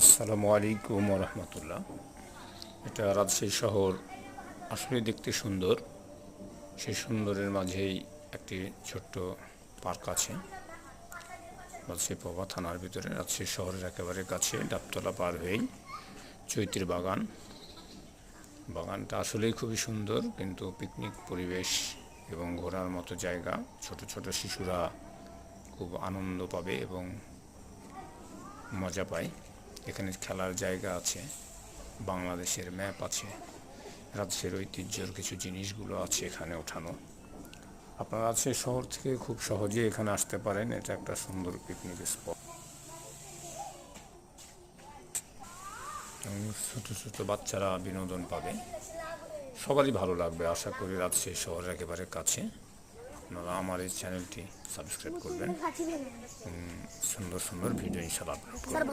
আসসালামু আলাইকুম রহমতুল্লাহ। এটা রাজশাহী শহর আসলে দেখতে সুন্দর। সেই সুন্দরের মাঝেই একটি ছোট্ট পার্ক আছে। রাজশাহী পবা থানার ভিতরে, রাজশাহী শহরের একেবারে কাছে, ডাবতলা পার হয়েই চৈতির বাগান। বাগানটা আসলেই খুবই সুন্দর, কিন্তু পিকনিক পরিবেশ এবং ঘোরার মতো জায়গা, ছোট ছোট শিশুরা খুব আনন্দ পাবে এবং মজা পায়। এখানে খেলার জায়গা আছে বাংলাদেশের ম্যাপ আছে রাজশাহীর ঐতিহ্যের কিছু জিনিসগুলো আছে এখানে ওঠানো। আপনারা রাজশাহী শহর থেকে খুব সহজে এখানে আসতে পারেন এটা একটা সুন্দর পিকনিক স্পট ছোটো ছোটো বাচ্চারা বিনোদন পাবে। সবারই ভালো লাগবে আশা করি রাজশাহী শহরের একেবারে কাছে। আপনারা আমার এই চ্যানেলটি সাবস্ক্রাইব করবেন। সুন্দর সুন্দর ভিডিও ইনশাল্লাহ আপলোড করবেন।